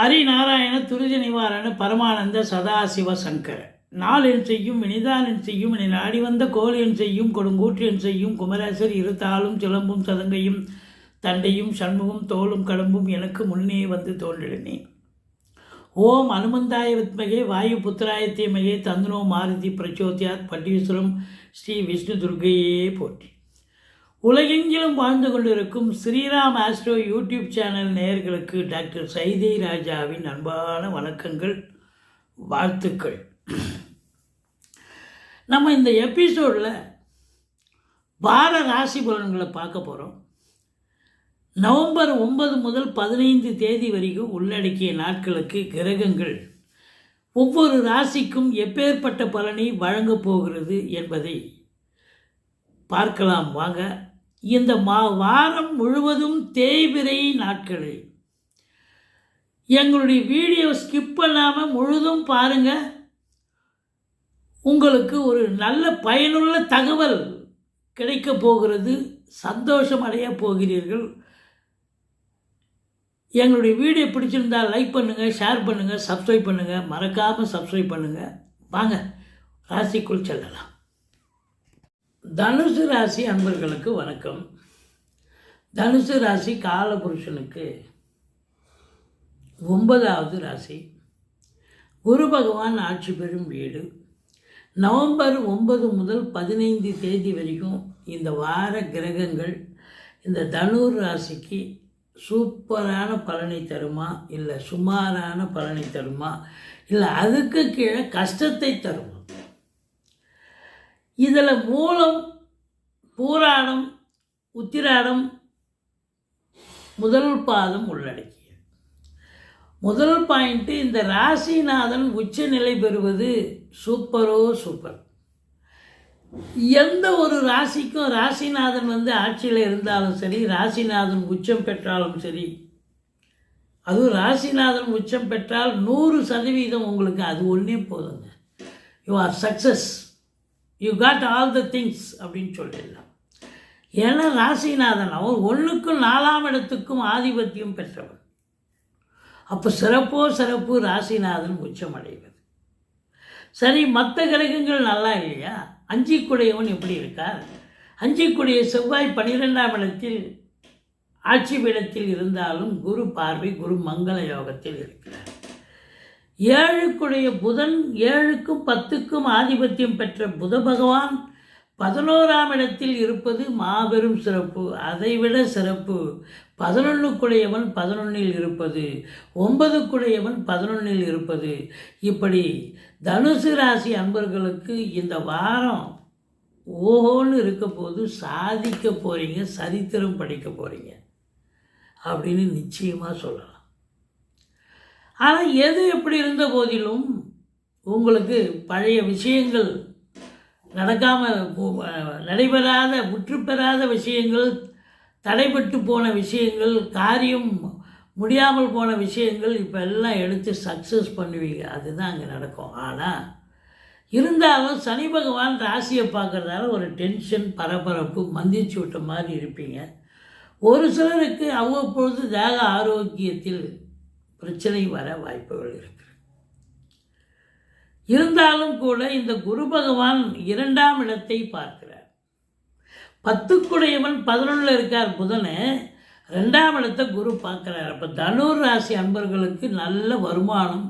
ஹரிநாராயண துரித நிவாரண பரமானந்த சதாசிவ சங்கர. நாளின் செய்யும் வினிதானன் செய்யும் என நாடி வந்த கோலென் செய்யும் கொடுங்கூற்றியன் செய்யும் குமரேசர் இருத்தாலும் சிலம்பும் சதங்கையும் தண்டையும் சண்முகம் தோளும் கடம்பும் எனக்கு முன்னே வந்து தோன்றினேன் ஓம் அனுமந்தாய வித்மகே வாயு புத்திராய தந்தனோ மாருதி பிரச்சோத்யாத் பட்டீஸ்வரம் ஸ்ரீ விஷ்ணு துர்கையே போற்றி. உலகெங்கிலும் வாழ்ந்து கொண்டிருக்கும் ஸ்ரீராம் ஆஸ்ட்ரோ யூடியூப் சேனல் நேயர்களுக்கு டாக்டர் சைதை ராஜாவின் அன்பான வணக்கங்கள் வாழ்த்துக்கள். நம்ம இந்த எபிசோடில் வார ராசி பலன்களை பார்க்க போகிறோம் நவம்பர் ஒன்பது முதல் பதினைந்து தேதி வரைக்கும் உள்ளடக்கிய நாட்களுக்கு கிரகங்கள் ஒவ்வொரு ராசிக்கும் எப்பேற்பட்ட பலனை வழங்கப் போகிறது என்பதை பார்க்கலாம். வாங்க இந்த மா வாரம் முழுவதும் தேய்பிரை நாட்களே. எங்களுடைய வீடியோ ஸ்கிப் பண்ணாமல் முழுதும் பாருங்கள் உங்களுக்கு ஒரு நல்ல பயனுள்ள தகவல் கிடைக்கப் போகிறது சந்தோஷம் அடைய போகிறீர்கள். எங்களுடைய வீடியோ பிடிச்சிருந்தால் லைக் பண்ணுங்கள் ஷேர் பண்ணுங்கள் சப்ஸ்கிரைப் பண்ணுங்கள் மறக்காமல் சப்ஸ்கிரைப் பண்ணுங்கள் வாங்க ராசிக்குள் செல்லலாம். தனுசு ராசி அன்பர்களுக்கு வணக்கம். தனுசு ராசி காலபுருஷனுக்கு ஒன்பதாவது ராசி. குரு பகவான் ஆட்சி பெறும் வீடு. நவம்பர் ஒன்பது முதல் பதினைந்து தேதி வரைக்கும் இந்த வார கிரகங்கள் இந்த தனுர் ராசிக்கு சூப்பரான பலனை தருமா இல்லை சுமாரான பலனை தருமா இல்லை அதுக்கு கீழே கஷ்டத்தை தருமா? இதில் மூலம் பூராடம் உத்திராடம் முதல் பாதம் உள்ளடக்கிய முதல் பாயிண்ட்டு இந்த ராசிநாதன் உச்ச நிலை பெறுவது சூப்பரோ சூப்பர். எந்த ஒரு ராசிக்கும் ராசிநாதன் வந்து ஆட்சியில் இருந்தாலும் சரி ராசிநாதன் உச்சம் பெற்றாலும் சரி அதுவும் ராசிநாதன் உச்சம் பெற்றால் நூறு சதவீதம் உங்களுக்கு அது ஒன்றே போதுங்க. You are success you got all the things அப்படின்னு சொல்லிடலாம் ஏன்னா ராசிநாதன் அவர் ஒன்றுக்கும் நாலாம் இடத்துக்கும் ஆதிபத்தியம் பெற்றவர் அப்போ சிறப்போ சிறப்பு ராசிநாதன் உச்சமடைவது. சரி மற்ற கிரகங்கள் நல்லா இல்லையா? அஞ்சிக்குடையவன் எப்படி இருக்கார்? அஞ்சிக்குடைய செவ்வாய் பனிரெண்டாம் இடத்தில் ஆட்சி பீடத்தில் இருந்தாலும் குரு பார்வை குரு மங்கள யோகத்தில் இருக்கிறார். ஏழுக்குடைய புதன் ஏழுக்கும் பத்துக்கும் ஆதிபத்தியம் பெற்ற புத பகவான் பதினோராம் இடத்தில் இருப்பது மாபெரும் சிறப்பு. அதைவிட சிறப்பு. பதினொன்றுக்குடையவன் பதினொன்னில் இருப்பது. ஒன்பதுக்குடையவன் பதினொன்னில் இருப்பது. இப்படி தனுசு ராசி அன்பர்களுக்கு இந்த வாரம் ஓஹோன்னு இருக்க போது சாதிக்க போகிறீங்க சரித்திரம் படிக்க போகிறீங்க அப்படின்னு நிச்சயமாக சொல்லலாம். ஆனால் எது எப்படி இருந்த போதிலும் உங்களுக்கு பழைய விஷயங்கள் நடக்காமல் நடைபெறாத முற்றுப்பெறாத விஷயங்கள் தடைபட்டு போன விஷயங்கள் காரியம் முடியாமல் போன விஷயங்கள் இப்போ எல்லாம் எடுத்து சக்ஸஸ் பண்ணுவீங்க. அதுதான் அங்கே நடக்கும். ஆனால் இருந்தாலும் சனி பகவான் ராசியை பார்க்குறதால ஒரு டென்ஷன் பரபரப்பு மந்திச்சு விட்ட மாதிரி இருப்பீங்க. ஒரு சிலருக்கு அவ்வப்பொழுது தேக ஆரோக்கியத்தில் பிரச்சனை வர வாய்ப்புகள் இருக்கு. இருந்தாலும் கூட இந்த குரு பகவான் இரண்டாம் இடத்தை பார்க்கிறார். பத்துக்குடையவன் பதினொன்றில் இருக்கார் புதனை. ரெண்டாம் இடத்தை குரு பார்க்குறார். அப்போ தனுர் ராசி அன்பர்களுக்கு நல்ல வருமானம்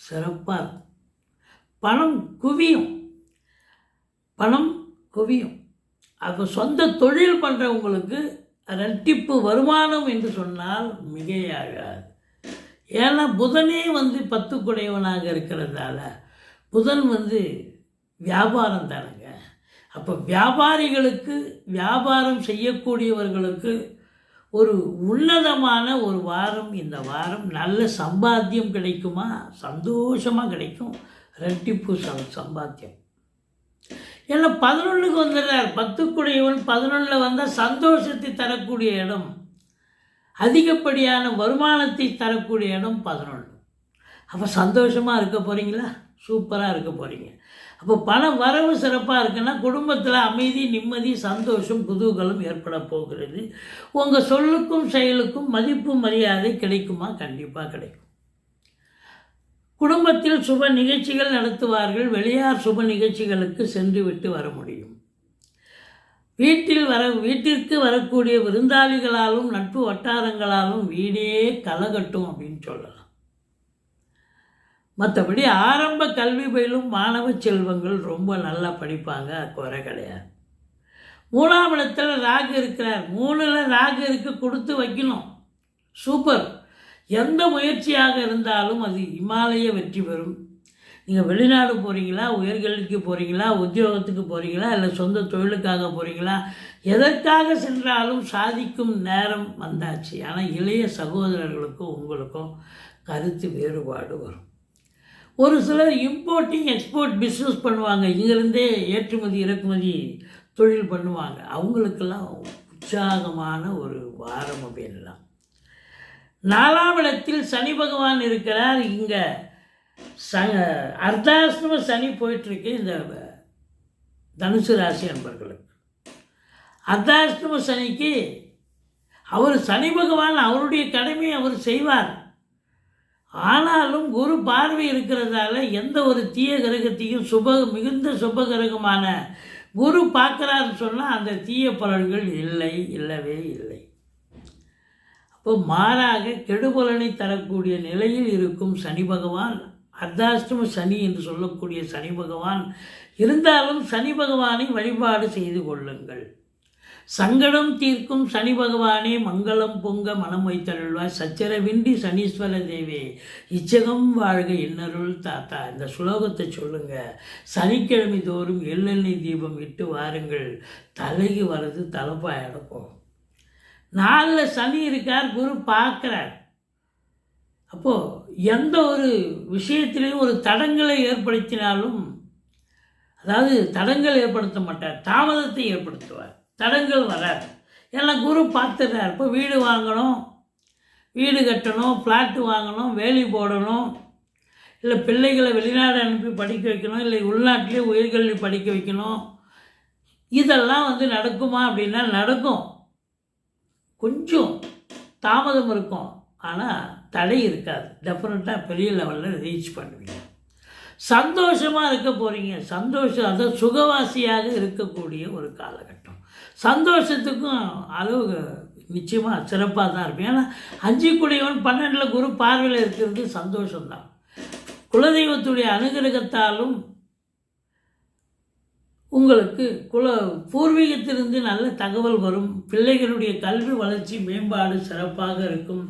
சிறப்பாக இருக்கும். பணம் குவியும். பணம் குவியும். அப்போ சொந்த தொழில் பண்ணுறவங்களுக்கு ரெட்டிப்பு வருமானம் என்று சொன்னால் மிகையாகாது. ஏன்னா புதனே வந்து பத்து குடையவனாக இருக்கிறதால புதன் வந்து வியாபாரம் தானுங்க. அப்போ வியாபாரிகளுக்கு வியாபாரம் செய்யக்கூடியவர்களுக்கு ஒரு உன்னதமான ஒரு வாரம் இந்த வாரம் நல்ல சம்பாத்தியம் கிடைக்குமா? சந்தோஷமாக கிடைக்கும். ரெட்டிப்பு சம்பாத்தியம். ஏன்னா பதினொன்றுக்கு வந்துடுறார். பத்துக்குடையவன் பதினொன்றில் வந்தால் சந்தோஷத்தை தரக்கூடிய இடம். அதிகப்படியான வருமானத்தை தரக்கூடிய இடம் பதினொன்று. அப்போ சந்தோஷமாக இருக்க போகிறீங்களா சூப்பராக இருக்க போகிறீங்க அப்போ பண வரவு சிறப்பாக இருக்குன்னா குடும்பத்தில் அமைதி நிம்மதி சந்தோஷம் குதூகலம் ஏற்பட போகிறது. உங்கள் சொல்லுக்கும் செயலுக்கும் மதிப்பு மரியாதை கிடைக்குமா? கண்டிப்பாக கிடைக்கும். குடும்பத்தில் சுப நிகழ்ச்சிகள் நடத்துவார்கள். வெளியார் சுப நிகழ்ச்சிகளுக்கு சென்று விட்டு வர முடியும். வீட்டில் வர வீட்டிற்கு வரக்கூடிய விருந்தாளிகளாலும் நட்பு வட்டாரங்களாலும் வீடே கலகட்டும் அப்படின்னு சொல்லலாம். மற்றபடி ஆரம்ப கல்வி பயிலும் மாணவ செல்வங்கள் ரொம்ப நல்லா படிப்பாங்க குறை கிடையாது. மூணாம் இடத்துல ராகு இருக்கிறார். மூணில் ராகு இருக்கு கொடுத்து வைக்கணும். சூப்பர். எந்த முயற்சியாக இருந்தாலும் அது இமாலய வெற்றி பெறும். நீங்கள் வெளிநாடு போகிறீங்களா உயர்கல்விக்கு போகிறீங்களா உத்தியோகத்துக்கு போகிறீங்களா இல்லை சொந்த தொழிலுக்காக போகிறீங்களா எதற்காக சென்றாலும் சாதிக்கும் நேரம் வந்தாச்சு. ஆனால் இளைய சகோதரர்களுக்கும் உங்களுக்கும் கருத்து வேறுபாடு வரும். ஒரு சிலர் இம்போர்ட்டிங் எக்ஸ்போர்ட் பிஸ்னஸ் பண்ணுவாங்க. இங்கேருந்தே ஏற்றுமதி இறக்குமதி தொழில் பண்ணுவாங்க. அவங்களுக்கெல்லாம் உற்சாகமான ஒரு வாரம் அப்படின்லாம் நாலாம் இடத்தில் சனி பகவான் இருக்கிறார். இங்கே ச அர்த்தாசிரம சனி போயிட்டுருக்கு இந்த தனுசு ராசி அன்பர்களுக்கு. அர்த்தாசிரம சனிக்கு அவர் சனி பகவான் அவருடைய கடமையை அவர் செய்வார். ஆனாலும் குரு பார்வை இருக்கிறதால எந்த ஒரு தீய கிரகத்தையும் சுப மிகுந்த சுப கிரகமான குரு பார்க்குறாரு சொன்னால் அந்த தீய பலன்கள் இல்லை இல்லவே இல்லை. அப்போ மாறாக கெடுபலனை தரக்கூடிய நிலையில் இருக்கும் சனி பகவான் அர்த்தாஷ்டம சனி என்று சொல்லக்கூடிய சனி பகவான் இருந்தாலும் சனி பகவானை வழிபாடு செய்து கொள்ளுங்கள். சங்கடம் தீர்க்கும் சனி பகவானே மங்களம் பொங்க மனம் வைத்தருள்வாய் சச்சரவின்றி சனீஸ்வர தேவே இச்சகம் வாழ்க இன்னருள் தாத்தா. இந்த சுலோகத்தை சொல்லுங்க. சனிக்கிழமை தோறும் எள்ளெண்ணெய் தீபம் இட்டு வாருங்கள். தலைக்கு வர்றது தலைப்பாக போகும் நாளில் சனி இருக்கார் குரு பார்க்குறார். அப்போது எந்த ஒரு விஷயத்திலையும் ஒரு தடங்களை ஏற்படுத்தினாலும் அதாவது தடங்கள் ஏற்படுத்த மாட்டார் தாமதத்தை ஏற்படுத்துவார். தடங்கள் வராது. ஏன்னா குரு பார்த்துடுறார் இப்போ வீடு வாங்கணும் வீடு கட்டணும் ஃப்ளாட்டு வாங்கணும் வேலி போடணும் இல்லை பிள்ளைகளை வெளிநாடு அனுப்பி படிக்க வைக்கணும் இல்லை உள்நாட்டிலே உயிர்கல்வி படிக்க வைக்கணும். இதெல்லாம் வந்து நடக்குமா அப்படின்னா நடக்கும். கொஞ்சம் தாமதம் இருக்கும். ஆனால் தடை இருக்காது. டெஃபினட்டாக பெரிய லெவலில் ரீச் பண்ணுவீங்க. சந்தோஷமாக இருக்க போகிறீங்க சந்தோஷம் அதாவது சுகவாசியாக இருக்கக்கூடிய ஒரு காலகட்டம். சந்தோஷத்துக்கும் அளவு நிச்சயமாக சிறப்பாக தான் இருப்பேன் ஏன்னா அஞ்சு குடையவன் பன்னெண்டில் குரு பார்வையில் இருக்கிறது சந்தோஷம்தான். குலதெய்வத்துடைய அனுகிரகத்தாலும் உங்களுக்கு குல பூர்வீகத்திலிருந்து நல்ல தகவல் வரும். பிள்ளைகளுடைய கல்வி வளர்ச்சி மேம்பாடு சிறப்பாக இருக்கும்.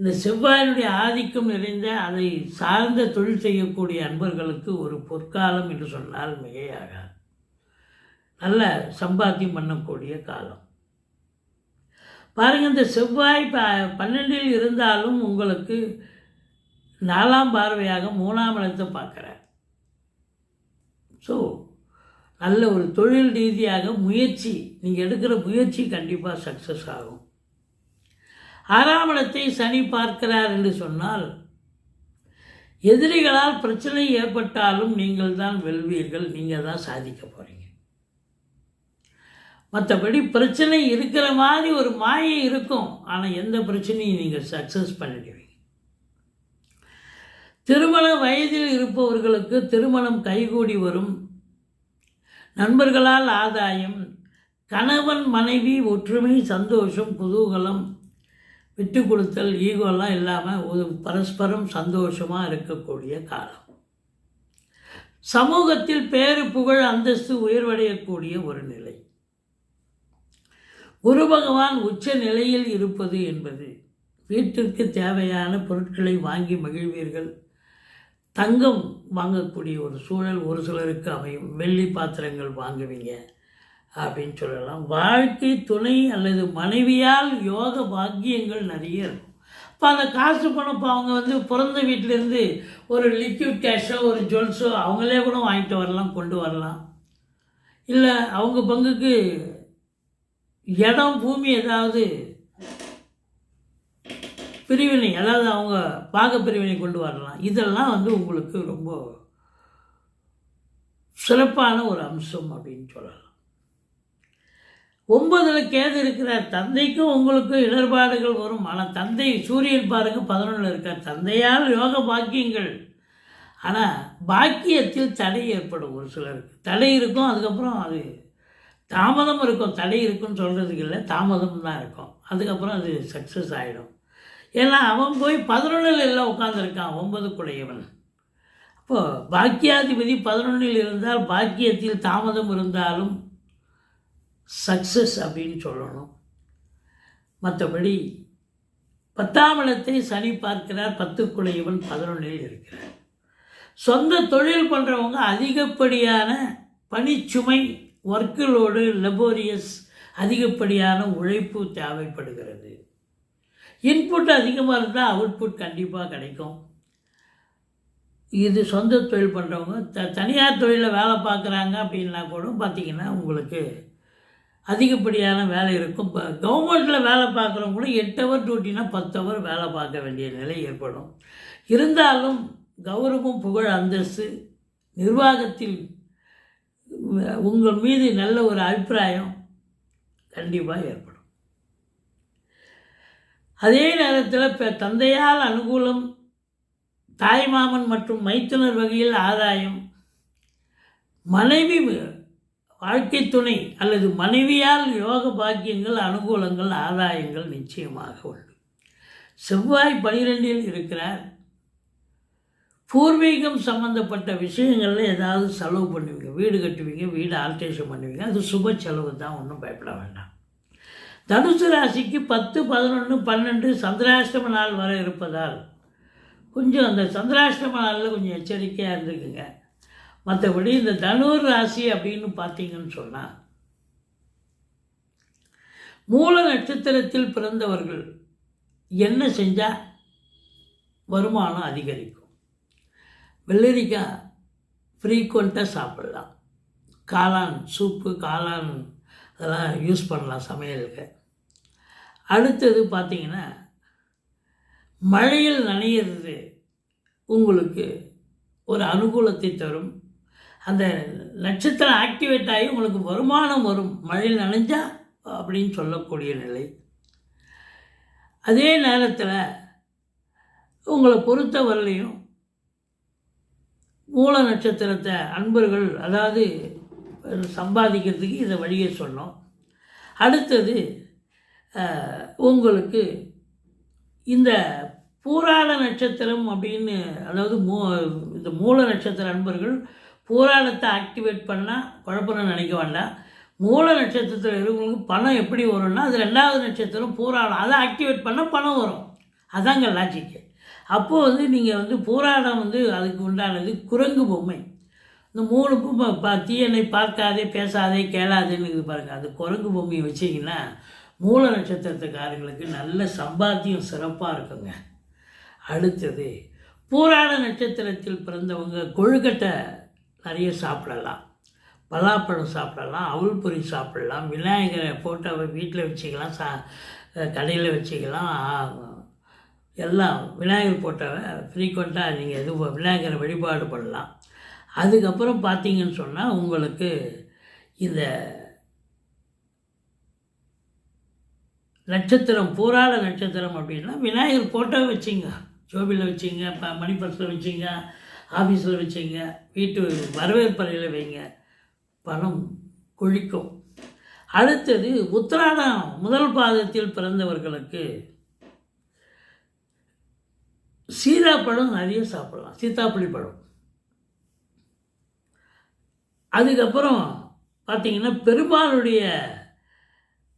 இந்த செவ்வாயினுடைய ஆதிக்கம் நிறைந்த அதை சார்ந்த தொழில் செய்யக்கூடிய அன்பர்களுக்கு ஒரு பொற்காலம் என்று சொன்னால் மிகையாகாது. நல்ல சம்பாத்தியம் பண்ணக்கூடிய காலம். பாருங்கள் இந்த செவ்வாய் ப பன்னெண்டில் இருந்தாலும் உங்களுக்கு நாலாம் பார்வையாக மூணாம் இடத்தை பார்க்குறார். ஸோ நல்ல ஒரு தொழில் ரீதியாக முயற்சி நீங்கள் எடுக்கிற முயற்சி கண்டிப்பாக சக்ஸஸ் ஆகும். ஆறாம் சனி பார்க்கிறார் என்று சொன்னால் எதிரிகளால் பிரச்சனை ஏற்பட்டாலும் நீங்கள் தான் வெல்வீர்கள் நீங்கள் தான் சாதிக்க போகிறீங்க மற்றபடி பிரச்சனை இருக்கிற மாதிரி ஒரு மாயை இருக்கும் ஆனால் எந்த பிரச்சனையும் நீங்கள் சக்ஸஸ் பண்ணிடுவீங்க. திருமண வயதில் இருப்பவர்களுக்கு திருமணம் கைகூடி வரும். நண்பர்களால் ஆதாயம் கணவன் மனைவி ஒற்றுமை சந்தோஷம் குதூகலம் விட்டு கொடுத்தல் ஈகோலாம் இல்லாமல் ஒரு பரஸ்பரம் சந்தோஷமாக இருக்கக்கூடிய காலம். சமூகத்தில் பேரு புகழ் அந்தஸ்து உயர்வடையக்கூடிய ஒரு நிலை. குரு பகவான் உச்ச நிலையில் இருப்பது என்பது வீட்டிற்கு தேவையான பொருட்களை வாங்கி மகிழ்வீர்கள். தங்கம் வாங்கக்கூடிய ஒரு சூழல் ஒரு சிலருக்கு அமையும். வெள்ளி பாத்திரங்கள் வாங்குவீங்க. அப்படின்னு சொல்லலாம். வாழ்க்கை துணை அல்லது மனைவியால் யோக பாக்கியங்கள் நிறைய இருக்கும். இப்போ அந்த காசு பணம் இப்போ அவங்க வந்து பிறந்த வீட்டிலேருந்து ஒரு லிக்விட் கேஷோ ஒரு ஜுவல்ஸோ அவங்களே கூட வாங்கிட்டு வரலாம் கொண்டு வரலாம். இல்லை அவங்க பங்குக்கு இடம் பூமி ஏதாவது பிரிவினை அதாவது அவங்க பாக பிரிவினை கொண்டு வரலாம். இதெல்லாம் வந்து உங்களுக்கு ரொம்ப சிறப்பான ஒரு அம்சம் அப்படின்னு சொல்லலாம். ஒன்பதில் கேது இருக்கிறார். தந்தைக்கும் உங்களுக்கும் இடர்பாடுகள் வரும். ஆனால் தந்தை சூரியன் பாருங்க பதினொன்றில் இருக்கார். தந்தையால் யோக பாக்கியங்கள். ஆனால் பாக்கியத்தில் தடை ஏற்படும் ஒரு சிலருக்கு. தடை இருக்கும் அதுக்கப்புறம் அது தாமதம் இருக்கும். தடை இருக்குன்னு சொல்கிறதுக்கு இல்லை தாமதம் தான் இருக்கும். அதுக்கப்புறம் அது சக்ஸஸ் ஆகிடும் ஏன்னா அவன் போய் பதினொன்றில் எல்லாம் உட்காந்துருக்கான் ஒன்பதுக்குடையவன். அப்போது பாக்கியாதிபதி பதினொன்றில் இருந்தால் பாக்கியத்தில் தாமதம் இருந்தாலும் சக்ஸஸ் அப்படின்னு சொல்லணும். மற்றபடி பத்தாம் இடத்தை சனி பார்க்கிறார் பத்துக்குடையவன் பதினொன்றில் இருக்கிறார். சொந்த தொழில் பண்ணுறவங்க அதிகப்படியான பணிச்சுமை ஒர்க்குலோடு லெபோரியஸ் அதிகப்படியான உழைப்பு தேவைப்படுகிறது. இன்புட் அதிகமாக இருந்தால் அவுட்புட் கண்டிப்பாக கிடைக்கும். இது சொந்த தொழில் பண்ணுறவங்க த தனியார் தொழிலில் வேலை பார்க்குறாங்க அப்படின்னா கூட பார்த்திங்கன்னா உங்களுக்கு அதிகப்படியான வேலை இருக்கும். இப்போ கவர்மெண்ட்டில் வேலை பார்க்குறவங்க கூட எட்டு ஹவர் டியூட்டினா பத்து ஹவர் வேலை பார்க்க வேண்டிய நிலை ஏற்படும். இருந்தாலும் கௌரவம் புகழ் அந்தஸ்து நிர்வாகத்தில் உங்கள் மீது நல்ல ஒரு அபிப்பிராயம் கண்டிப்பாக ஏற்படும். அதே நேரத்தில் இப்போ தந்தையால் அனுகூலம் தாய்மாமன் மற்றும் மைத்துனர் வகையில் ஆதாயம் மனைவி வாழ்க்கை துணை அல்லது மனைவியால் யோக பாக்கியங்கள் அனுகூலங்கள் ஆதாயங்கள் நிச்சயமாக உண்டு. செவ்வாய் பனிரெண்டில் இருக்கிறார். பூர்வீகம் சம்மந்தப்பட்ட விஷயங்களில் ஏதாவது செலவு பண்ணுவீங்க. வீடு கட்டுவீங்க வீடு ஆல்ட்ரேஷன் பண்ணுவீங்க. அது சுப செலவு தான் ஒன்றும் பயப்பட வேண்டாம். தனுசு ராசிக்கு பத்து பதினொன்று பன்னெண்டு சந்திராஷ்டம நாள் வர இருப்பதால் கொஞ்சம் அந்த சந்திராஷ்டம நாளில் கொஞ்சம் எச்சரிக்கையாக இருந்துக்குங்க. மற்றபடி இந்த தனுர் ராசி அப்படின்னு பார்த்தீங்கன்னு சொன்னால் மூல நட்சத்திரத்தில் பிறந்தவர்கள் என்ன செஞ்சால் வருமானம் அதிகரிக்கும்? வெள்ளரிக்காய் ஃப்ரீக்வெண்ட்டாக சாப்பிட்லாம். காளான் சூப்பு காளான் அதெல்லாம் யூஸ் பண்ணலாம் சமையலுக்கு. அடுத்தது பார்த்திங்கன்னா மழையில் நனையிறது உங்களுக்கு ஒரு அனுகூலத்தை தரும். அந்த நட்சத்திரம் ஆக்டிவேட் ஆகி உங்களுக்கு வருமானம் வரும். மழையில் நனைஞ்சா அப்படின்னு சொல்லக்கூடிய நிலை. அதே நேரத்தில் உங்களை பொறுத்தவரையிலையும் மூல நட்சத்திரத்தை அன்பர்கள் அதாவது சம்பாதிக்கிறதுக்கு இதை வழியை சொன்னோம். அடுத்தது உங்களுக்கு இந்த பூராள நட்சத்திரம் அப்படின்னு அதாவது மூ இந்த மூல நட்சத்திர அன்பர்கள் பூராடத்தை ஆக்டிவேட் பண்ணால் குழப்பம்னு நினைக்க வேண்டாம். மூல நட்சத்திரத்தில் இருக்கிறவங்களுக்கு பணம் எப்படி வரும்னா அது ரெண்டாவது நட்சத்திரம் பூராடம் அதை ஆக்டிவேட் பண்ணால் பணம் வரும். அதாங்க லாஜிக்கு அப்போது வந்து நீங்கள் வந்து பூராடம் வந்து அதுக்கு உண்டானது குரங்கு பொம்மை. இந்த மூணு பொம்மை பா தீயனை பார்க்காதே பேசாதே கேளாதேன்னு பாருங்கள் அது குரங்கு பொம்மையை வச்சிங்கன்னா மூல நட்சத்திரத்துக்காரங்களுக்கு நல்ல சம்பாத்தியம் சிறப்பாக இருக்குங்க. அடுத்தது பூராட நட்சத்திரத்தில் பிறந்தவங்க கொழுக்கட்டை நிறைய சாப்பிடலாம். பலாப்பழம் சாப்பிடலாம் அவுள் பொறி சாப்பிடலாம் விநாயகரை ஃபோட்டோவை வீட்டில் வச்சுக்கலாம் சா கடையில் வச்சுக்கலாம் எல்லாம் விநாயகர் ஃபோட்டோவை ஃப்ரீக்வெண்ட்டாக நீங்கள் இது விநாயகரை வழிபாடு பண்ணலாம். அதுக்கப்புறம் பார்த்தீங்கன்னு சொன்னால் உங்களுக்கு இந்த நட்சத்திரம் பூராட நட்சத்திரம் அப்படின்னா விநாயகர் ஃபோட்டோ வச்சிங்க. ஜோபியில் வச்சிங்க ப மணிப்பரத்தில் வச்சிங்க. ஆஃபீஸில் வச்சுங்க வீட்டு வரவேற்பறையில் வைங்க. பணம் கொழிக்கும். அடுத்தது உத்திராடம் முதல் பாதத்தில் பிறந்தவர்களுக்கு சீதாப்பழம் பழம் நிறைய சாப்பிடலாம். சீத்தாப்பழி பழம். அதுக்கப்புறம் பார்த்தீங்கன்னா பெருமாளுடைய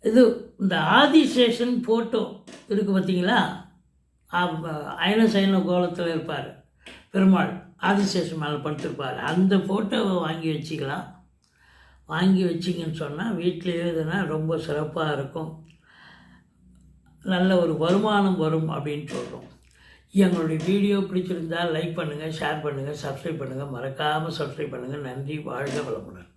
இது இந்த ஆதிசேஷன் ஃபோட்டோ இருக்குது பார்த்தீங்களா அயனசயன கோலத்தில் இருப்பார் பெருமாள். ஆதிசேஷன் மேலே படுத்திருப்பார் அந்த ஃபோட்டோவை வாங்கி வச்சுக்கலாம். வாங்கி வச்சிங்கன்னு சொன்னால் வீட்டில் எழுதுனா ரொம்ப சிறப்பாக இருக்கும். நல்ல ஒரு வருமானம் வரும் அப்படின்னு சொல்கிறோம் எங்களுடைய வீடியோ பிடிச்சிருந்தால் லைக் பண்ணுங்கள் ஷேர் பண்ணுங்கள் சப்ஸ்கிரைப் பண்ணுங்கள் மறக்காமல் சப்ஸ்கிரைப் பண்ணுங்கள் நன்றி வாழ்க வளமுடன்.